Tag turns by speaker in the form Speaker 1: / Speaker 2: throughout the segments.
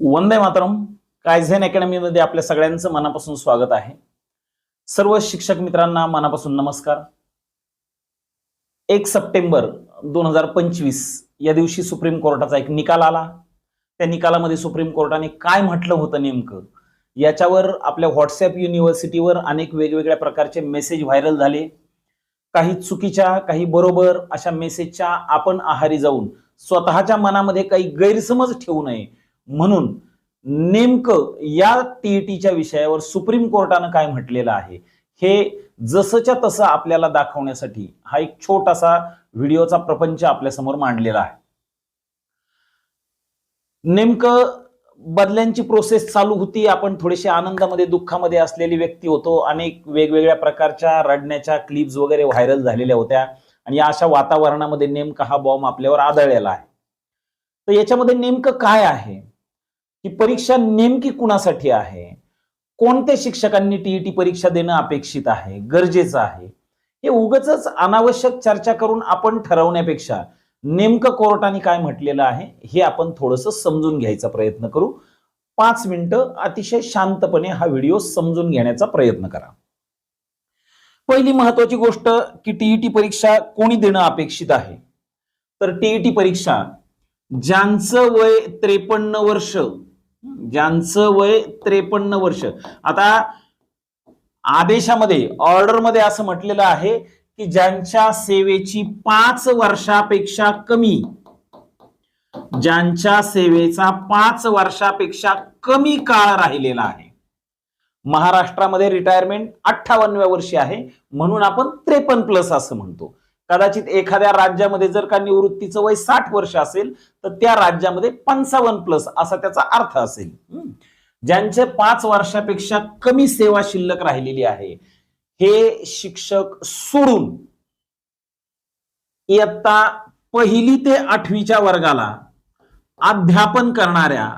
Speaker 1: वंदे मातरम कायझेन अकॅडमीमध्ये आपल्या सगळ्यांचं मनापासून स्वागत आहे. सर्व शिक्षक मित्रांना मनापासून नमस्कार. एक सप्टेंबर दोन हजार पंचवीस या दिवशी सुप्रीम कोर्टाचा एक निकाल आला. त्या निकालामध्ये सुप्रीम कोर्टाने काय म्हटलं होतं नेमकं? याच्यावर आपल्या व्हॉट्सअप युनिव्हर्सिटीवर अनेक वेगवेगळ्या प्रकारचे मेसेज व्हायरल झाले. काही चुकीच्या काही बरोबर अशा मेसेजच्या आपण आहारी जाऊन स्वतःच्या मनामध्ये काही गैरसमज ठेवू नये. म्हणून नेमकं या टीईटीच्या विषयावर सुप्रीम कोर्टानं काय म्हटलेलं आहे? हे जसंच्या तसं आपल्याला दाखवण्यासाठी हा एक छोटासा व्हिडिओचा प्रपंच आपल्यासमोर मांडलेला आहे. नेमकं बदल्यांची प्रोसेस चालू होती. आपण थोडेसे आनंदामध्ये दुःखामध्ये असलेली व्यक्ती होतो. अनेक वेगवेगळ्या प्रकारच्या रडण्याच्या क्लिप्स वगैरे व्हायरल झालेल्या होत्या. आणि या अशा वातावरणामध्ये नेमका हा बॉम्ब आपल्यावर आदळलेला आहे. तर याच्यामध्ये नेमकं काय आहे? की परीक्षा नेमकी कुणासाठी आहे? कोणत्या शिक्षकांनी टीईटी परीक्षा देणं अपेक्षित आहे? गरजेचं आहे. हे उगच अनावश्यक चर्चा करून आपण ठरवण्यापेक्षा नेमकं कोर्टाने काय म्हटलेलं आहे हे आपण थोडंसं समजून घ्यायचा प्रयत्न करू. पाच मिनिटं अतिशय शांतपणे हा व्हिडिओ समजून घेण्याचा प्रयत्न करा. पहिली महत्वाची गोष्ट की टीईटी परीक्षा कोणी देणं अपेक्षित आहे? तर टीईटी परीक्षा ज्यांचं वय त्रेपन्न वर्ष ज्यांचं वय त्रेपन्न वर्ष. आता आदेशामध्ये ऑर्डरमध्ये असं म्हटलेलं आहे की ज्यांच्या सेवेची पाच वर्षापेक्षा कमी ज्यांच्या सेवेचा पाच वर्षापेक्षा कमी काळ राहिलेला आहे. महाराष्ट्रामध्ये रिटायरमेंट अठ्ठावन्नव्या वर्षी आहे म्हणून आपण त्रेपन्न प्लस असं म्हणतो. कदाचित एखाद्या राज्यामध्ये जर का निवृत्तीचं वय साठ वर्ष असेल तर त्या राज्यामध्ये पंचावन्न प्लस असा त्याचा अर्थ असेल. ज्यांचे पाच वर्षापेक्षा कमी सेवा शिल्लक राहिलेली आहे हे शिक्षक सोडून इयत्ता पहिली ते आठवीच्या वर्गाला अध्यापन करणाऱ्या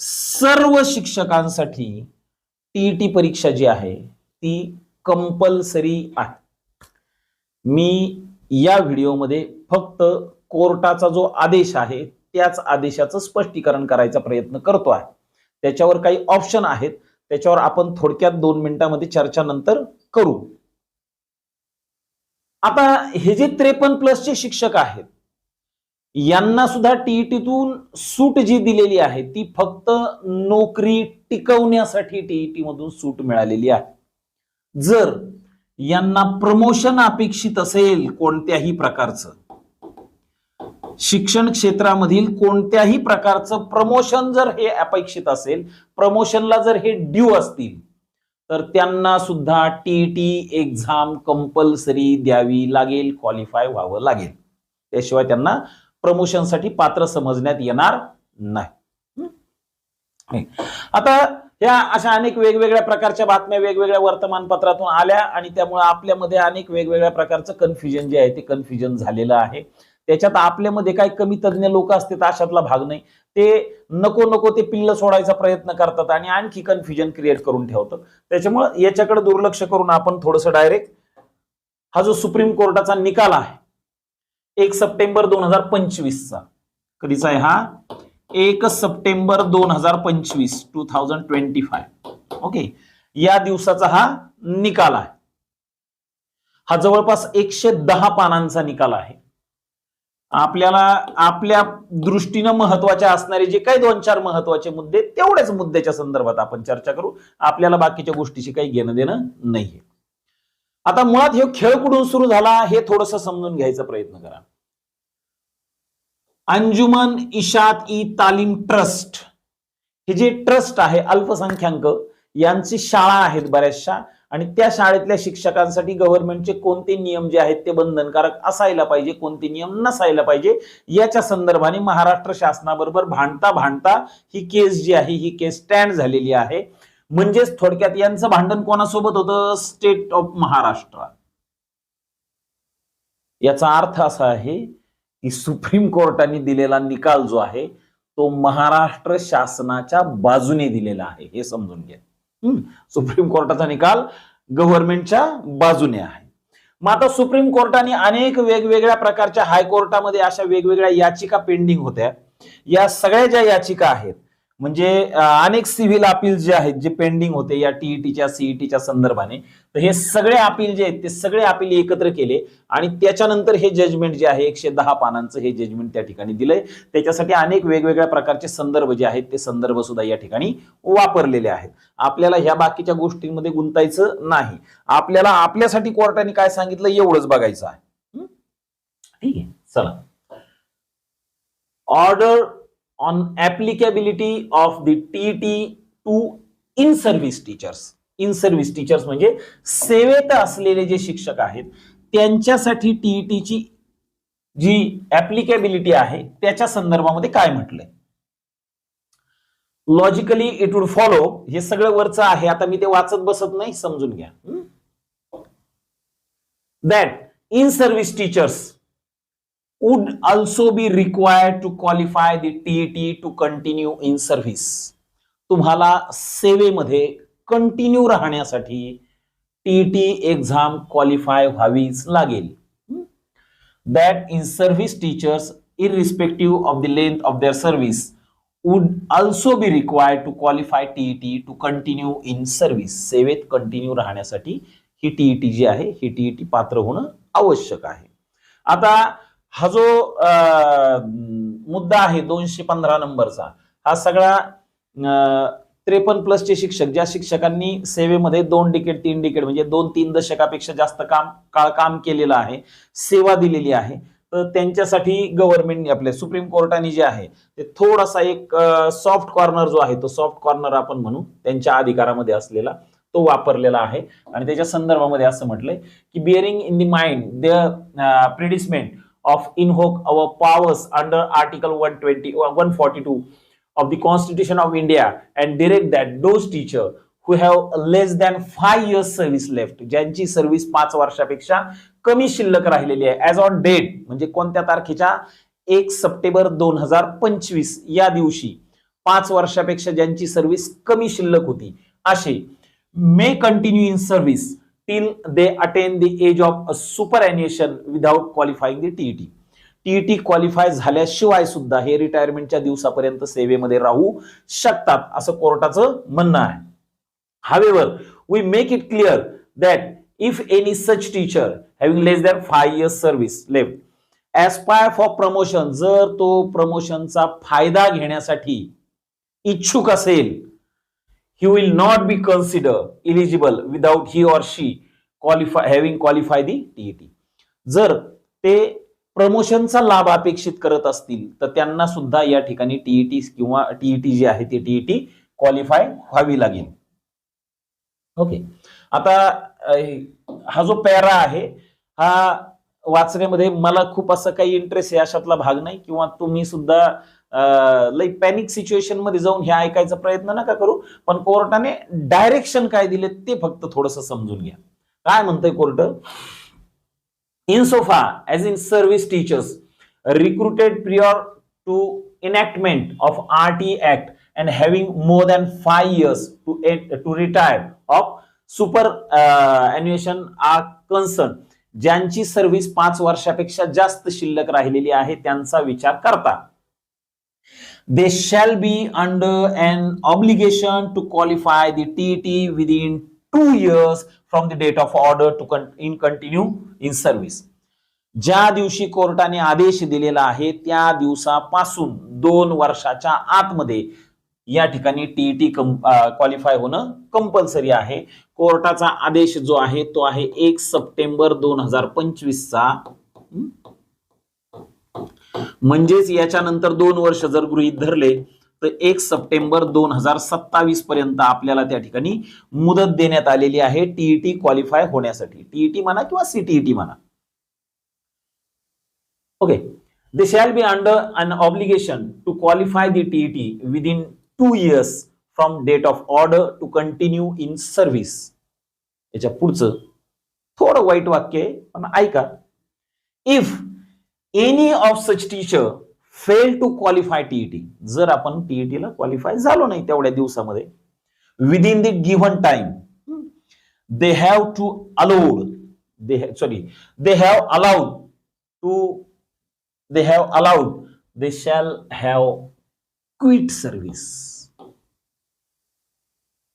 Speaker 1: सर्व शिक्षकांसाठी टीईटी परीक्षा जी आहे ती कंपल्सरी आहे. मी या व्हिडिओमध्ये फक्त कोर्टाचा जो आदेश आहे त्याच आदेशाचं स्पष्टीकरण करायचा प्रयत्न करतो आहे. त्याच्यावर काही ऑप्शन आहेत. त्याच्यावर आपण थोडक्यात दोन मिनिटांमध्ये चर्चा नंतर करू. आता हे जे त्रेपन्न प्लसचे शिक्षक आहेत यांना सुद्धा टीईटीतून सूट जी दिलेली आहे ती फक्त नोकरी टिकवण्यासाठी टीईटी मधून सूट मिळालेली आहे. जर यांना प्रमोशन अपेक्षित असेल कोणत्याही प्रकारचं. शिक्षण क्षेत्रामधील कोणत्याही प्रकारचं प्रमोशन जर हे अपेक्षित असेल प्रमोशनला जर हे ड्यू असतील तर त्यांना सुद्धा टीईटी एक्झाम कंपल्सरी द्यावी लागेल क्वालिफाय व्हावं लागेल. त्याशिवाय त्यांना प्रमोशनसाठी पात्र समजण्यात येणार नाही. आता ह्या अशा अनेक वेगवेगळ्या प्रकारच्या बातम्या वेगवेगळ्या वर्तमानपत्रातून आल्या आणि त्यामुळे आपल्यामध्ये अनेक वेगवेगळ्या प्रकारचं कन्फ्युजन जे आहे ते कन्फ्युजन झालेलं आहे. त्याच्यात आपल्यामध्ये काही कमी तज्ज्ञ लोक असतात अशातला भाग नाही. ते नको नको ते पिल्ल सोडायचा प्रयत्न करतात आणि आणखी कन्फ्युजन क्रिएट करून ठेवतात. त्याच्यामुळं याच्याकडे दुर्लक्ष करून आपण थोडस डायरेक्ट हा जो सुप्रीम कोर्टाचा निकाल आहे एक सप्टेंबर दोन हजार पंचवीसचा. कधीचा आहे हा? एक सप्टेंबर दोन हजार पंचवीस two thousand twenty five okay या दिवसाचा हा निकाल आहे. हा जवळपास एकशे दहा पानांचा निकाल आहे. आपल्याला आपल्या दृष्टीनं महत्त्वाचे असणारे जे काही दोन चार महत्त्वाचे मुद्दे तेवढ्याच मुद्द्याच्या संदर्भात आपण चर्चा करू. आपल्याला बाकीच्या गोष्टीशी काही घेणं देणं नाहीये. आता मुळात हे खेळ कुठून सुरू झाला हे थोडस समजून घ्यायचा प्रयत्न करा. अंजुमन इशात ई तालीम ट्रस्ट. हे जे ट्रस्ट आहे अल्पसंख्याक यांची शाळा आहेत बऱ्याचशा. आणि त्या शाळेतल्या शिक्षकांसाठी गव्हर्नमेंटचे कोणते नियम जे आहेत ते बंधनकारक असायला पाहिजे कोणते नियम नसायला पाहिजे याच्या संदर्भाने महाराष्ट्र शासनाबरोबर भांडता भांडता ही केस जी आहे ही केस स्टँड झालेली आहे. म्हणजेच थोडक्यात यांचं भांडण कोणासोबत होतं? State of Maharashtra. याचा अर्थ असा आहे की सुप्रीम कोर्टाने दिलेला निकाल जो आहे तो महाराष्ट्र शासनाच्या बाजूने दिलेला आहे हे समजून घ्या. सुप्रीम कोर्टाचा निकाल गव्हर्नमेंटच्या बाजूने आहे. मग आता सुप्रीम कोर्टाने अनेक वेगवेगळ्या प्रकारच्या हायकोर्टामध्ये अशा वेगवेगळ्या याचिका पेंडिंग होत्या. या सगळ्या ज्या याचिका आहेत म्हणजे अनेक सिव्हिल अपील जे आहेत जे पेंडिंग होते या टीईटीच्या सीईटीच्या संदर्भाने तर हे सगळे अपील जे आहेत ते सगळे अपील एकत्र केले आणि त्याच्यानंतर हे जजमेंट जे आहे एकशे दहा पानांचं हे जजमेंट त्या ठिकाणी दिलंय. त्याच्यासाठी अनेक वेगवेगळ्या प्रकारचे संदर्भ जे आहेत ते संदर्भ सुद्धा या ठिकाणी वापरलेले आहेत. आपल्याला ह्या बाकीच्या गोष्टींमध्ये गुंतायचं नाही. आपल्याला आपल्यासाठी कोर्टाने काय सांगितलं एवढंच बघायचं आहे. ठीक आहे चला. Order on applicability of the TT to in service teachers in service teachers म्हणजे सेवेत असलेले जे शिक्षक आहेत त्यांच्यासाठी टीईटीची जी ऍप्लिकेबिलिटी आहे त्याच्या संदर्भामध्ये काय म्हटलंय? लॉजिकली इट वुड फॉलो हे सगळं वरचं आहे. आता मी ते वाचत बसत नाही समजून घ्या. That in service teachers would also be required to qualify the TET to continue in service. तुम्हाला सेवेमध्ये कंटिन्यू राहण्यासाठी टीईटी एक्झाम क्वालिफाय व्हावीच लागेल. That in service teachers irrespective of the length of their service would also be required to qualify TET to continue in service सेवेत continue राहण्यासाठी ही TET जी आहे ही TET पात्र होणं आवश्यक आहे. आता हा जो मुद्दा आहे दोनशे पंधरा नंबरचा हा सगळा त्रेपन्न प्लसचे शिक्षक ज्या शिक्षकांनी सेवेमध्ये दोन डिकेट तीन डिकेट म्हणजे दोन तीन दशकापेक्षा जास्त काम काळ काम केलेलं आहे सेवा दिलेली आहे तर त्यांच्यासाठी गव्हर्नमेंटने आपल्या सुप्रीम कोर्टाने जे आहे ते थोडासा एक सॉफ्ट कॉर्नर जो आहे तो सॉफ्ट कॉर्नर आपण म्हणू त्यांच्या अधिकारामध्ये असलेला तो वापरलेला आहे. आणि त्याच्या संदर्भामध्ये असं म्हटलंय की bearing in the mind the predicament of invoke our powers under Article 120 or 142 of the Constitution of India and direct that those teacher who have less than five years service left ज्यांची service पाच वर्षापेक्षा कमी शिल्लक राहिलेली आहे as on date म्हणजे कोणत्या तारखेच्या एक सप्टेंबर दोन हजार पंचवीस या दिवशी पाच वर्षापेक्षा ज्यांची सर्व्हिस कमी शिल्लक होती असे may continue in service till they attain the age of superannuation without qualifying the TET TET qualify झाल्याशिवाय सुद्धा हे रिटायरमेंटच्या दिवसापर्यंत सेवेमध्ये राहू शकतात असं कोर्टाचं म्हणणं आहे. However we make it clear that if any such teacher having less than five years service left aspire for promotion जर तो प्रमोशनचा फायदा घेण्यासाठी इच्छुक असेल he will not be considered eligible without he or she qualify having qualified the TET. जर ते प्रमोशनचा लाभ अपेक्षित करत असतील तर त्यांना सुद्धा या ठिकाणी टीईटी किंवा टीईटी जी आहे ती टीईटी क्वालिफाय व्हावी लागेल ओके आता हा जो पॅरा आहे हा वाचण्यामध्ये मला खूप असं काही इंटरेस्ट आहे अशातला भाग नाही किंवा तुम्ही सुद्धा लई पॅनिक सिच्युएशनमध्ये जाऊन हे ऐकायचा प्रयत्न नका करू पण कोर्टाने डायरेक्शन काय दिले ते फक्त थोडस समजून घ्या. काय म्हणतंय court? Insofar as in service teachers recruited prior to enactment of R T act and having more than five years to to retire of superannuation are concerned ज्यांची सर्व्हिस पाच वर्षापेक्षा जास्त शिल्लक राहिलेली आहे त्यांचा विचार करता. They shall be under an obligation to qualify the TET within two years from the date of order to con- in continue in service. ज्या दिवशी कोर्टाने आदेश दिलेला आहे त्या दिवसापासून दोन वर्षाच्या आतमध्ये या ठिकाणी टीईटी क्वालिफाय होणं कंपल्सरी आहे कोर्टाचा आदेश जो आहे तो आहे एक सप्टेंबर दोन हजार पंचवीसचा म्हणजेच याच्यानंतर दोन वर्ष जर गृहीत धरले तर एक सप्टेंबर दोन हजार सत्तावीस पर्यंत आपल्याला त्या ठिकाणी मुदत देण्यात आलेली आहे टीईटी क्वालिफाय होण्यासाठी. टीईटी म्हणा किंवा सीटीईटी म्हणा. Okay they shall be under an obligation to qualify the TET within two years from date of order to continue in service याच्या पुढचं थोडं वाईट वाक्य आहे पण ऐका. If any of such teacher fail to qualify TET जर आपण TET ला क्वालिफाय झालो नाही तेवढ्या दिवसामध्ये within the given time they have to allowed they sorry they have allowed to they have allowed they shall have quit service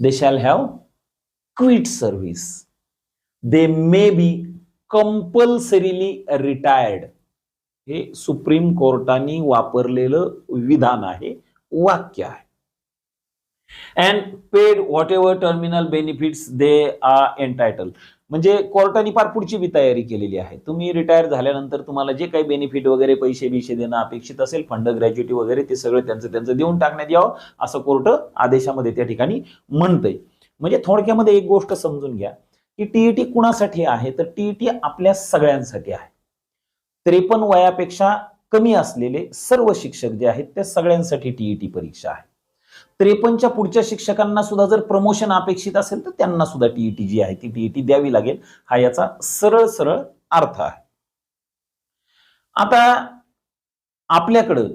Speaker 1: they shall have quit service they may be compulsorily retired हे supreme कोर्टाने वापरलेलं विधान आहे वाक्य आहे. And paid whatever terminal benefits they are entitled म्हणजे कोर्टाने फार पुढची बी तयारी केलेली आहे. तुम्ही रिटायर झाल्यानंतर तुम्हाला जे काही बेनिफिट वगैरे पैसे बिशे देणं अपेक्षित असेल फंड ग्रॅज्युटी वगैरे ते सगळं त्यांचं त्यांचं देऊन टाकण्यात यावं असं कोर्ट आदेशामध्ये त्या ठिकाणी म्हणतंय. म्हणजे थोडक्यामध्ये एक गोष्ट समजून घ्या की टीईटी कुणासाठी आहे? तर टीईटी आपल्या सगळ्यांसाठी आहे. त्रेपन्न वयापेक्षा कमी असलेले सर्व शिक्षक जे आहेत त्या सगळ्यांसाठी टीईटी परीक्षा आहे. त्रेपन्नच्या पुढच्या शिक्षकांना सुद्धा जर प्रमोशन अपेक्षित असेल तर त्यांना सुद्धा टीईटी जी आहे ती टीईटी द्यावी लागेल. हा याचा सरळ सरळ अर्थ आहे. आता आपल्याकडं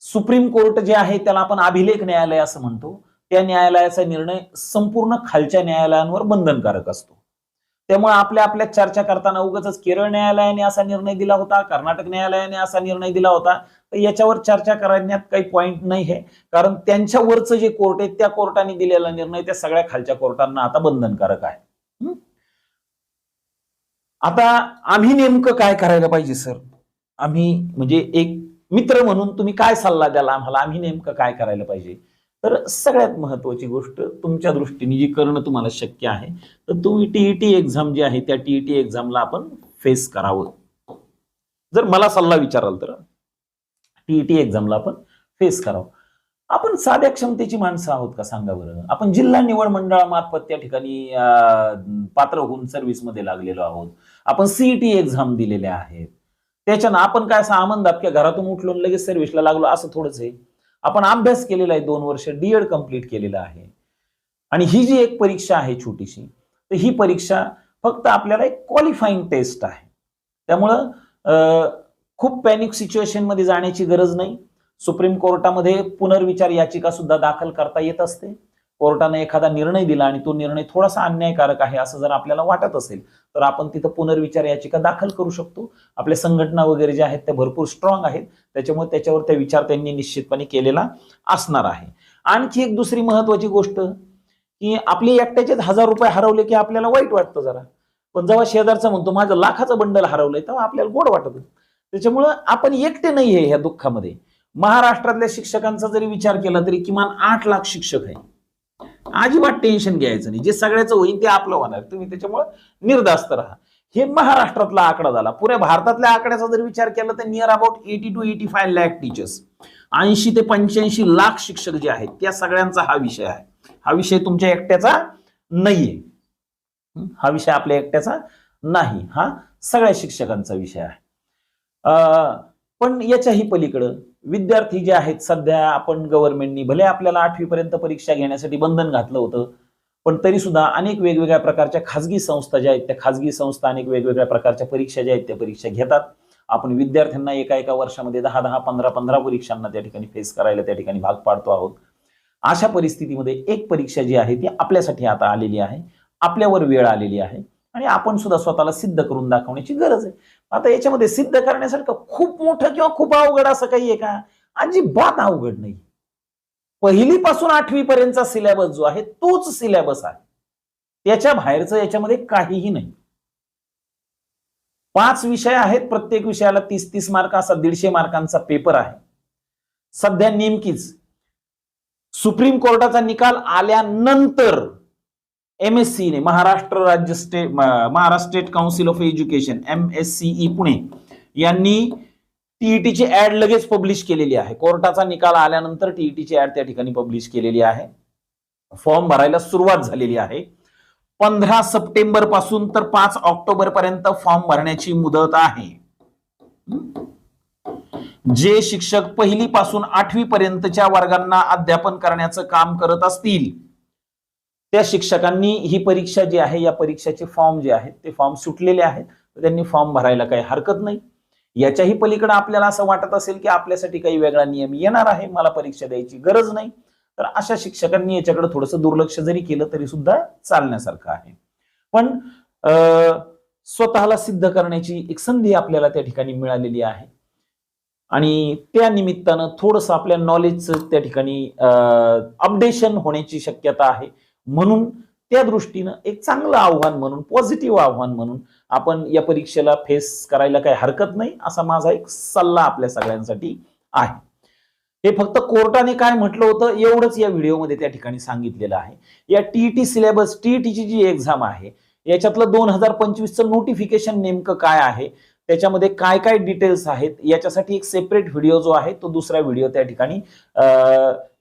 Speaker 1: सुप्रीम कोर्ट जे आहे त्याला आपण अभिलेख न्यायालय असं म्हणतो. त्या न्यायालयाचा निर्णय संपूर्ण खालच्या न्यायालयांवर बंधनकारक असतो. त्यामुळे आपल्या आपल्या चर्चा करताना उगाच केरळ न्यायालयाने असा निर्णय दिला होता कर्नाटक न्यायालयाने असा निर्णय दिला होता. तर याच्यावर चर्चा करण्यात काही पॉईंट नाही आहे. कारण त्यांच्यावरचं जे कोर्ट आहे त्या कोर्टाने दिलेला निर्णय त्या सगळ्या खालच्या कोर्टांना आता बंधनकारक आहे. आता आम्ही नेमकं काय करायला पाहिजे सर? आम्ही म्हणजे एक मित्र म्हणून तुम्ही काय सल्ला द्याल आम्हाला? आम्ही नेमकं काय करायला पाहिजे? तर सगळ्यात महत्त्वाची गोष्ट तुमच्या दृष्टीने जी करणं तुम्हाला शक्य आहे तर तुम्ही टीईटी एक्झाम जी आहे त्या टीईटी एक्झामला आपण फेस करावं. जर मला सल्ला विचाराल तर टीईटी एक्झामला आपण फेस करावं. आपण साध्या क्षमतेची माणसं आहोत का सांगा बरं? आपण जिल्हा निवड मंडळामार्फत त्या ठिकाणी पात्र होऊन सर्व्हिसमध्ये लागलेलो आहोत. आपण सीईटी एक्झाम दिलेल्या आहेत. त्याच्यानं आपण काय असं आनंद की घरातून उठलो लगेच सर्व्हिसला लागलो असं थोडंच आहे. आपण अभ्यास केलेला आहे दोन वर्ष डीएड कंप्लीट केलेलं आहे. आणि ही जी एक परीक्षा आहे छोटीशी तर ही परीक्षा फक्त आपल्याला एक क्वालिफाईंग टेस्ट आहे. त्यामुळं खूप पॅनिक सिच्युएशनमध्ये जाण्याची गरज नाही. सुप्रीम कोर्टामध्ये पुनर्विचार याचिका सुद्धा दाखल करता येत असते. कोर्टाने एखादा निर्णय दिला आणि तो निर्णय थोडासा अन्यायकारक आहे असं जर आपल्याला वाटत असेल तर आपण तिथं पुनर्विचार याचिका दाखल करू शकतो. आपल्या संघटना वगैरे ज्या आहेत त्या भरपूर स्ट्रॉंग आहेत. त्याच्यामुळे त्याच्यावर त्या विचार त्यांनी निश्चितपणे केलेला असणार आहे. आणखी एक दुसरी महत्वाची गोष्ट की आपले एकट्याचेच हजार रुपये हरवले की आपल्याला वाईट वाटतं जरा. पण जेव्हा शेजारचा म्हणतो माझं लाखाचं बंडल हरवलंय तेव्हा आपल्याला गोड वाटत. त्याच्यामुळं आपण एकटे नाही आहे ह्या दुःखामध्ये. महाराष्ट्रातल्या शिक्षकांचा जरी विचार केला तरी किमान आठ लाख शिक्षक आहे अजिबात टेन्शन घ्यायचं नाही. जे सगळ्याचं होईल ते आपलं होणार. तुम्ही त्याच्यामुळं निर्धास्त राहा. हे महाराष्ट्रातला आकडा झाला. पुऱ्या भारतातल्या आकड्याचा जर विचार केला तर near about eighty two eighty five lakh teachers ऐंशी ते पंच्याऐंशी लाख शिक्षक जे आहेत त्या सगळ्यांचा हा विषय आहे. हा विषय तुमच्या एकट्याचा नाहीये. हा? विषय आपल्या एकट्याचा नाही. हा सगळ्या शिक्षकांचा विषय आहे. पण याच्याही पलीकडं विद्यार्थी जे आहेत सध्या आपण गव्हर्नमेंटनी भले आपल्याला आठवीपर्यंत परीक्षा घेण्यासाठी बंधन घातलं होतं पण तरी सुद्धा अनेक वेगवेगळ्या प्रकारच्या खाजगी संस्था ज्या आहेत त्या खाजगी संस्था अनेक वेगवेगळ्या प्रकारच्या परीक्षा ज्या आहेत त्या परीक्षा घेतात. आपण विद्यार्थ्यांना एका एका वर्षामध्ये दहा दहा पंधरा पंधरा परीक्षांना त्या ठिकाणी फेस करायला त्या ठिकाणी भाग पाडतो आहोत. अशा परिस्थितीमध्ये एक परीक्षा जी आहे ती आपल्यासाठी आता आलेली आहे. आपल्यावर वेळ आलेली आहे. आणि आपण सुद्धा स्वतःला सिद्ध करून दाखवण्याची गरज आहे. आता याच्यामध्ये सिद्ध करण्यासारखं खूप मोठं किंवा खूप अवघड असं काही आहे का? अजिबात अवघड नाही. पहिलीपासून आठवी पर्यंतचा सिलेबस जो आहे तोच सिलेबस आहे. त्याच्या बाहेरचं याच्यामध्ये काहीही नाही. पाच विषय आहेत प्रत्येक विषयाला तीस तीस मार्क असा दीडशे मार्कांचा पेपर आहे. सध्या नेमकीच सुप्रीम कोर्टाचा निकाल आल्यानंतर एम एस ने महाराष्ट्र राज्य state Maharashtra state council of education M S C E Pune यांनी टीईटीची ऍड लगेच पब्लिश केलेली आहे. कोर्टाचा निकाल आल्यानंतर टीईटीची ऍड त्या ठिकाणी पब्लिश केलेली आहे. फॉर्म भरायला सुरुवात झालेली आहे. पंधरा सप्टेंबरपासून तर पाच ऑक्टोबर पर्यंत फॉर्म भरण्याची मुदत आहे. जे शिक्षक पहिली पासून आठवी पर्यंतच्या वर्गांना अध्यापन करण्याचं काम करत असतील त्या शिक्षकांनी ही परीक्षा जी आहे या परीक्षेचे फॉर्म जे आहेत ते फॉर्म सुटलेले आहेत. तर त्यांनी फॉर्म भरायला काही हरकत नाही. याच्याही पलीकडे आपल्याला असं वाटत असेल की आपल्यासाठी काही वेगळा नियम येणार आहे मला परीक्षा द्यायची गरज नाही. तर अशा शिक्षकांनी याच्याकडे थोडंसं दुर्लक्ष जरी केलं तरी सुद्धा चालण्यासारखं आहे. पण अं, स्वतःला सिद्ध करण्याची एक संधी आपल्याला त्या ठिकाणी मिळालेली आहे. आणि त्या निमित्तानं थोडंसं आपल्या नॉलेजचं त्या ठिकाणी अपडेशन होण्याची शक्यता आहे. म्हणून त्या दृष्टीनं एक चांगलं आव्हान म्हणून पॉझिटिव्ह आव्हान म्हणून आपण या परीक्षेला फेस करायला काही हरकत नाही असा माझा एक सल्ला आपल्या सगळ्यांसाठी आहे हे फक्त कोर्टाने काय म्हटलं होतं एवढंच या व्हिडिओमध्ये त्या ठिकाणी सांगितलेलं आहे या टीईटी सिलेबस टीईटीची जी एक्झाम आहे याच्यातलं दोन हजार पंचवीसचं नोटिफिकेशन नेमकं काय आहे त्याच्यामध्ये काय काय डिटेल्स आहेत याच्यासाठी एक सेपरेट व्हिडिओ जो आहे तो दुसरा व्हिडिओ त्या ठिकाणी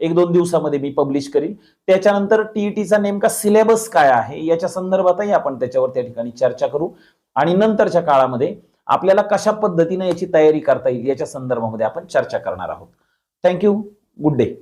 Speaker 1: एक दोन दिवसामध्ये मी पब्लिश करीन. त्याच्यानंतर टीईटीचा नेमका सिलेबस काय आहे याच्या संदर्भातही आपण त्याच्यावर त्या ठिकाणी चर्चा करू. आणि नंतरच्या काळामध्ये आपल्याला कशा पद्धतीने याची तयारी करता येईल याच्या संदर्भामध्ये आपण चर्चा करणार आहोत. Thank you good day